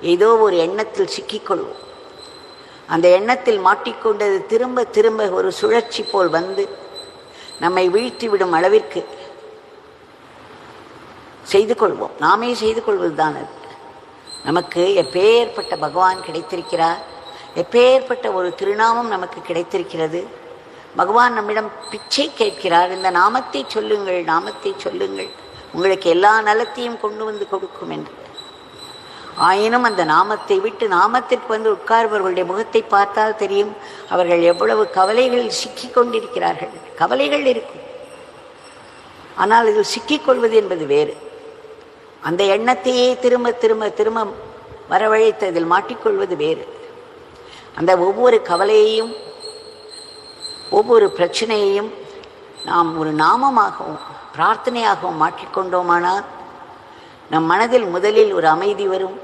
ஏதோ ஒரு எண்ணத்தில் சிக்கிக்கொள்வோம். அந்த எண்ணத்தில் மாட்டிக்கொண்டது திரும்ப திரும்ப ஒரு சுழற்சி போல் வந்து நம்மை வீழ்த்தி விடும் அளவிற்கு செய்து கொள்வோம். நாமே செய்து கொள்வதுதான் அது. நமக்கு எப்பேற்பட்ட பகவான் கிடைத்திருக்கிறார் எப்பேற்பட்ட ஒரு திருநாமம் நமக்கு கிடைத்திருக்கிறது பகவான் நம்மிடம் பிச்சை கேட்கிறார் இந்த நாமத்தை சொல்லுங்கள் நாமத்தை சொல்லுங்கள் உங்களுக்கு எல்லா நலத்தையும் கொண்டு வந்து கொடுக்கும் என்று. ஆயினும் அந்த நாமத்தை விட்டு நாமத்திற்கு வந்து உட்கார்பவர்களுடைய முகத்தை பார்த்தால் தெரியும் அவர்கள் எவ்வளவு கவலைகளில் சிக்கிக் கொண்டிருக்கிறார்கள். கவலைகள் இருக்கும். ஆனால் இதில் சிக்கிக்கொள்வது என்பது வேறு. அந்த எண்ணத்தையே திரும்ப திரும்ப திரும்ப வரவழைத்து அதில் மாட்டிக்கொள்வது வேறு. அந்த ஒவ்வொரு கவலையையும் ஒவ்வொரு பிரச்சனையையும் நாம் ஒரு நாமமாகவும் பிரார்த்தனையாகவும் மாற்றிக்கொண்டோமானால் நம் மனதில் முதலில் ஒரு அமைதி வரும்.